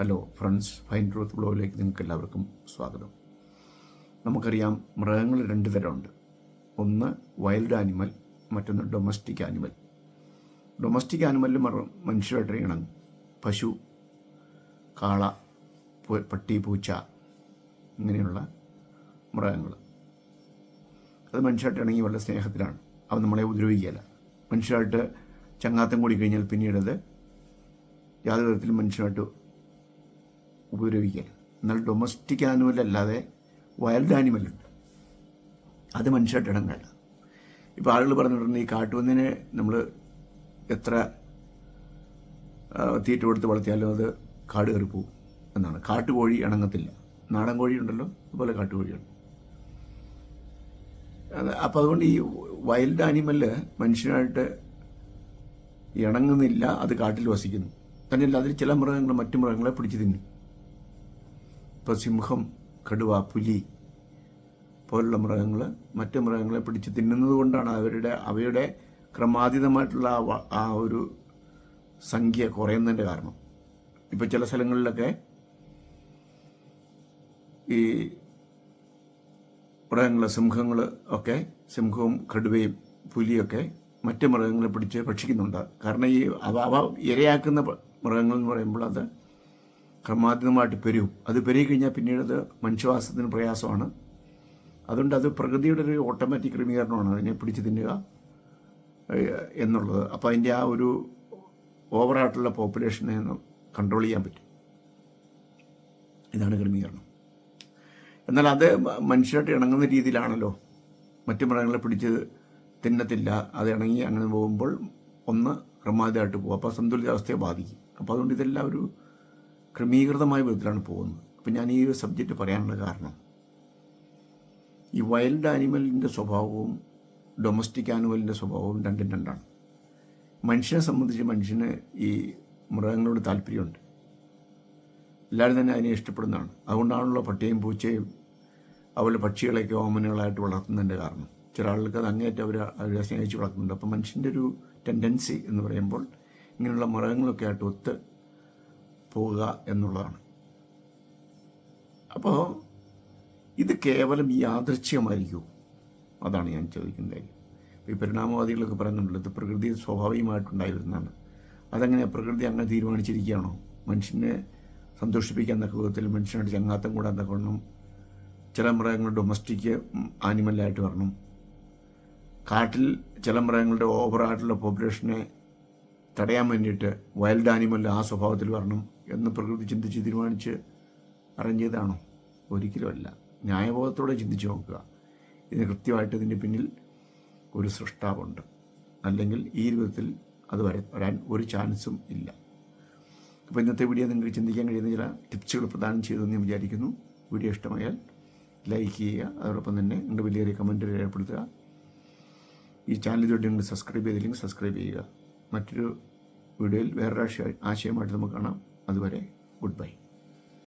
Hello friends fine truth ബ്ലോഗിലേക്ക് നിങ്ങൾക്ക് എല്ലാവർക്കും സ്വാഗതം. നമുക്കറിയാം മൃഗങ്ങൾ രണ്ട് തരമുണ്ട്. ഒന്ന് വൈൽഡ് ആനിമൽ മറ്റൊന്ന് ഡൊമസ്റ്റിക് ആനിമൽ. ഡൊമസ്റ്റിക് ആനിമലിൽ മനുഷ്യരായിട്ട് ഇണങ്ങും. പശു കാള പട്ടി പൂച്ച ഇങ്ങനെയുള്ള മൃഗങ്ങൾ. അത് മനുഷ്യരായിട്ട് ഇണങ്ങി വളരെ സ്നേഹത്തിലാണ്. അവ നമ്മളെ ഉപദ്രവിക്കുകയല്ല. മനുഷ്യരായിട്ട് ചങ്ങാത്തം കൂടി കഴിഞ്ഞാൽ പിന്നീട് അത് യാതൊരു വിധത്തിലും മനുഷ്യരായിട്ട് ഉപദ്രവിക്കുകയില്ല എന്നാൽ ഡൊമസ്റ്റിക് ആനിമൽ അല്ലാതെ വൈൽഡ് ആനിമലുണ്ട് അത് മനുഷ്യരായിട്ട് ഇടങ്ങല്ല ഇപ്പോൾ ആളുകൾ പറഞ്ഞിട്ടുണ്ട് ഈ കാട്ടുപന്നിനെ നമ്മൾ എത്ര തീറ്റ കൊടുത്ത് വളർത്തിയാലും അത് കാട് കയറി പോകും എന്നാണ്. കാട്ടുകോഴി ഇണങ്ങത്തില്ല നാടൻ കോഴി ഉണ്ടല്ലോ അതുപോലെ കാട്ടുകോഴിയുണ്ട് അപ്പോൾ അതുകൊണ്ട് ഈ വൈൽഡ് ആനിമൽ മനുഷ്യനായിട്ട് ഇണങ്ങുന്നില്ല അത് കാട്ടിൽ വസിക്കുന്നു. തന്നെയല്ല അതിൽ ചില മൃഗങ്ങൾ മറ്റു മൃഗങ്ങളെ പിടിച്ചു തിന്നും. ഇപ്പോൾ കടുവ പുലി പോലുള്ള മൃഗങ്ങൾ മറ്റു മൃഗങ്ങളെ പിടിച്ച് തിന്നുന്നത് കൊണ്ടാണ് അവരുടെ അവയുടെ ക്രമാതീതമായിട്ടുള്ള ആ ഒരു സംഖ്യ കുറയുന്നതിന്റെ കാരണം. ഇപ്പോൾ ചില സ്ഥലങ്ങളിലൊക്കെ ഈ മൃഗങ്ങൾ സിംഹങ്ങൾ ഒക്കെ സിംഹവും കടുവയും പുലിയൊക്കെ മറ്റു മൃഗങ്ങളെ പിടിച്ച് ഭക്ഷിക്കുന്നുണ്ട്. കാരണം ഈ അവ ഇരയാക്കുന്ന മൃഗങ്ങൾ എന്ന് പറയുമ്പോൾ അത് ക്രമാതീതമായിട്ട് പെരുകും അത് പെരുകി കഴിഞ്ഞാൽ പിന്നീട് അത് മനുഷ്യവാസത്തിന് പ്രയാസമാണ്. അതുകൊണ്ട് അത് പ്രകൃതിയുടെ ഒരു ഓട്ടോമാറ്റിക് ക്രമീകരണമാണ് അതിനെ പിടിച്ചു തിന്നുക എന്നുള്ളത്. അപ്പോൾ അതിന്റെ ആ ഒരു ഓവറായിട്ടുള്ള പോപ്പുലേഷനെ കൺട്രോൾ ചെയ്യാൻ പറ്റും. ഇതാണ് ക്രമീകരണം. എന്നാൽ അത് മനുഷ്യരായിട്ട് ഇണങ്ങുന്ന രീതിയിലാണല്ലോ. മറ്റു മൃഗങ്ങളെ പിടിച്ച് തിന്നത്തില്ല. അത് ഇണങ്ങി അങ്ങനെ പോകുമ്പോൾ ഒന്ന് ക്രമാതീതമായിട്ട് പോകും അപ്പോൾ സന്തുലിതാവസ്ഥയെ ബാധിക്കും. അപ്പോൾ അതുകൊണ്ട് ഇതെല്ലാം ഒരു ക്രമീകൃതമായ വിധത്തിലാണ് പോകുന്നത്. അപ്പം ഞാൻ ഈ ഒരു സബ്ജക്റ്റ് പറയാനുള്ള കാരണം ഈ വൈൽഡ് ആനിമലിന്റെ സ്വഭാവവും ഡൊമസ്റ്റിക് ആനിമലിന്റെ സ്വഭാവവും രണ്ടും രണ്ടാണ്. മനുഷ്യനെ സംബന്ധിച്ച് മനുഷ്യന് ഈ മൃഗങ്ങളോട് താല്പര്യമുണ്ട്. എല്ലാവരും തന്നെ അതിനെ ഇഷ്ടപ്പെടുന്നതാണ്. അതുകൊണ്ടാണല്ലോ പട്ടിയും പൂച്ചയും അതുപോലെ പക്ഷികളെയൊക്കെ ഓമനകളായിട്ട് വളർത്തുന്നതിന്റെ കാരണം. ചില ആളുകൾക്ക് അത് അങ്ങേറ്റം അവർ അവരെ സ്നേഹിച്ച് വളർത്തുന്നുണ്ട്. അപ്പം മനുഷ്യന്റെ ഒരു ടെൻഡൻസി എന്ന് പറയുമ്പോൾ ഇങ്ങനെയുള്ള മൃഗങ്ങളൊക്കെ ആയിട്ട് ഒത്ത് പോവുക എന്നുള്ളതാണ്. അപ്പോൾ ഇത് കേവലം യാദൃച്ഛ്യമായിരിക്കും അതാണ് ഞാൻ ചോദിക്കുന്ന കാര്യം. ഈ പരിണാമവാദികളൊക്കെ പറയുന്നുണ്ടല്ലോ ഇത് പ്രകൃതി സ്വാഭാവികമായിട്ടുണ്ടായിരുന്നതാണ്. അതെങ്ങനെയാണ് പ്രകൃതി അങ്ങനെ തീരുമാനിച്ചിരിക്കുകയാണോ? മനുഷ്യനെ സന്തോഷിപ്പിക്കാൻ തക്ക വിധത്തിൽ മനുഷ്യനായിട്ട് ചങ്ങാത്തം കൂടാൻ തക്കവണ്ണം ചില മൃഗങ്ങൾ ഡൊമസ്റ്റിക് ആനിമലായിട്ട് വരണം. കാട്ടിൽ ചില മൃഗങ്ങളുടെ ഓവറായിട്ടുള്ള പോപ്പുലേഷനെ തടയാൻ വേണ്ടിയിട്ട് വൈൽഡ് ആനിമൽ ആ സ്വഭാവത്തിൽ വരണം എന്ന് പ്രകൃതി ചിന്തിച്ച് തീരുമാനിച്ച് അറേഞ്ച് ചെയ്താണോ ഒരിക്കലുമല്ല ന്യായബോധത്തോടെ ചിന്തിച്ച് നോക്കുക. ഇതിന് കൃത്യമായിട്ട് ഇതിന്റെ പിന്നിൽ ഒരു സൃഷ്ടാവുണ്ട് അല്ലെങ്കിൽ ഈ രൂപത്തിൽ അത് വര വരാൻ ഒരു ചാൻസും ഇല്ല. അപ്പോൾ ഇന്നത്തെ വീഡിയോ നിങ്ങൾക്ക് ചിന്തിക്കാൻ കഴിയുന്ന ചില ടിപ്സുകൾ പ്രദാനം ചെയ്തെന്ന് ഞാൻ വിചാരിക്കുന്നു. വീഡിയോ ഇഷ്ടമായാൽ ലൈക്ക് ചെയ്യുക. അതോടൊപ്പം തന്നെ നിങ്ങളുടെ വലിയൊരു കമന്റ് രേഖപ്പെടുത്തുക. ഈ ചാനൽ ഇതുവരെ നിങ്ങൾ സബ്സ്ക്രൈബ് ചെയ്തില്ലെങ്കിൽ സബ്സ്ക്രൈബ് ചെയ്യുക. മറ്റൊരു വീഡിയോയിൽ വേറൊരു ആശയ ആശയമായിട്ട് നമുക്ക് കാണാം. അതുവരെ ഗുഡ് ബൈ.